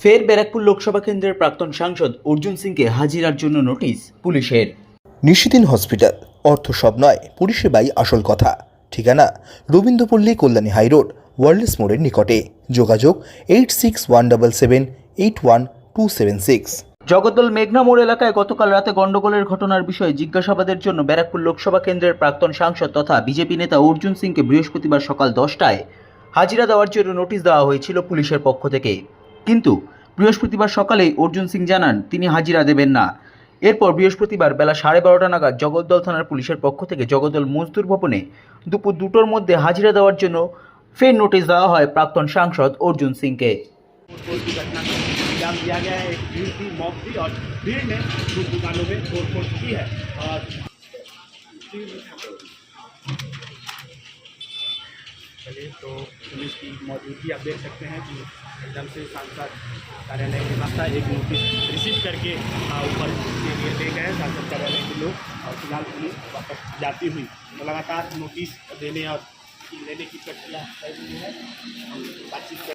ফের ব্যারাকপুর লোকসভা কেন্দ্রের প্রাক্তন সাংসদ অর্জুন সিংকে হাজিরার জন্য নোটিশ পুলিশের। নিশিদিন হসপিটাল অর্থ সব নয় পরিষেবাই আসল কথা। ঠিকানা রবীন্দ্রপল্লী কল্যাণী হাইরোড ওয়ার্ল্ডস মোড়ের নিকটে। যোগাযোগ eight six one double seven eight one two seven six. Jagaddal মেঘনা মোড় এলাকায় গতকাল রাতে গন্ডগোলের ঘটনার বিষয়ে জিজ্ঞাসাবাদের জন্য ব্যারাকপুর লোকসভা কেন্দ্রের প্রাক্তন সাংসদ তথা বিজেপি নেতা অর্জুন সিংকে বৃহস্পতিবার সকাল দশটায় হাজিরা দেওয়ার জন্য নোটিশ দেওয়া হয়েছিল পুলিশের পক্ষ থেকে। কিন্তু বৃহস্পতিবার সকালেই অর্জুন সিং জানান তিনি হাজিরা দেবেন না এরপর বৃহস্পতিবার বেলা সাড়ে বারোটা নাগাদ জগদ্দল থানার পুলিশের পক্ষ থেকে জগদ্দল মজদুর ভবনে দুপুর দুটোর মধ্যে হাজিরা দেওয়ার জন্য ফের নোটিশ দেওয়া হয় প্রাক্তন সাংসদ অর্জুন সিংকে तोड़फोड़ की घटना को अंजाम दिया गया है एक भीड़ थी मॉब थी और भीड़ ने कुछ दुकानों में तोड़फोड़ की है और चलिए तो पुलिस की मौजूदगी आप देख सकते हैं कि एकदम से सांसद कार्यालय के रास्ता एक नोटिस रिसीव करके ऊपर के लिए ले गए सांसद कार्यालय के लोग और फ़िलहाल पुलिस वापस जाती हुई। तो लगातार नोटिस देने और लेने की प्रक्रिया है। बातचीत कर